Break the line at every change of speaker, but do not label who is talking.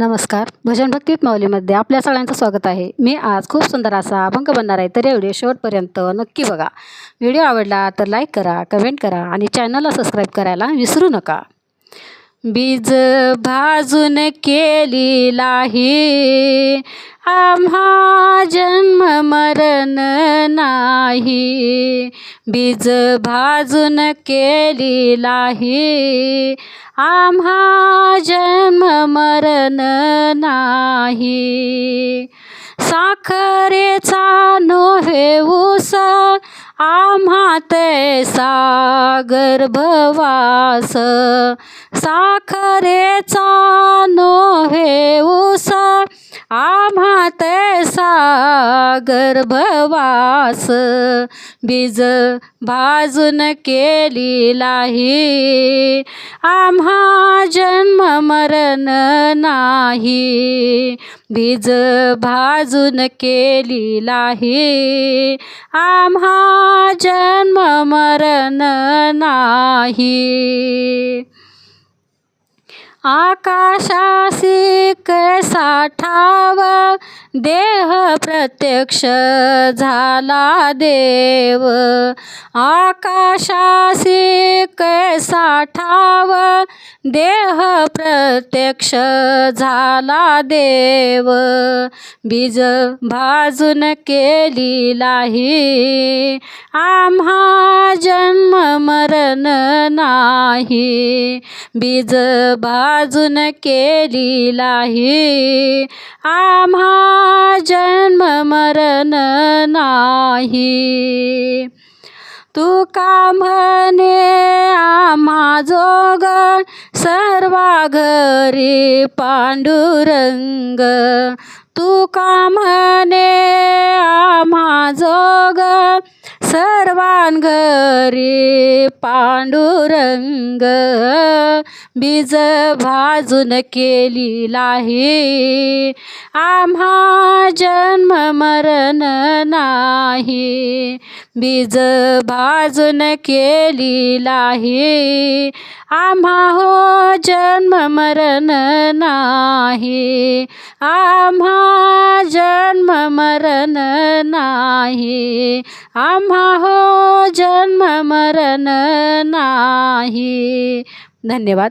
नमस्कार. भजन भक्तीत माऊलीमध्ये आपल्या सगळ्यांचं स्वागत आहे. मी आज खूप सुंदर असा अभंग बनणार आहे तर या व्हिडिओ शेवटपर्यंत नक्की बघा. व्हिडिओ आवडला तर लाईक करा कमेंट करा आणि चॅनलला सबस्क्राईब करायला विसरू नका. बीज भाजून केली लाही आम्हा जन्म मरण नाही. बीज भाजून केली लाही आम्हा जन्म मरण नाही. साखरेचा नो आम्हा ते गर्भवास साखरेचा नोहे आम्हा ते गर्भवास बीज भाजून केली लाही आम्हा जन्म मरण नाही. बीज भाजून केली लाही आम्हा जन्म मरण नाही. आकाशासी कैसा ठाव देह प्रत्यक्ष झाला देव. आकाशासी कैसा ठाव देह प्रत्यक्ष झाला देव. बीज भाजून केली लाही आम्हा जन्म मरण नाही. बीज अजून केली लाही आम्हा जन्म मरण नाही. तू का म्हणे आम्हा जोग सर्वा घरी पांडुरंग. तू का म्हणे आम्हा जोग सर्वांघरी पांडुरंग बीज भाजून केली लाही. आम्हा जन्म मरण नाही बीज भाजून केली लाही. आम्हा हो जन्म मरण नाही आम्हा जन्म नाही. आम्हा हो जन्म मरण नाही. धन्यवाद.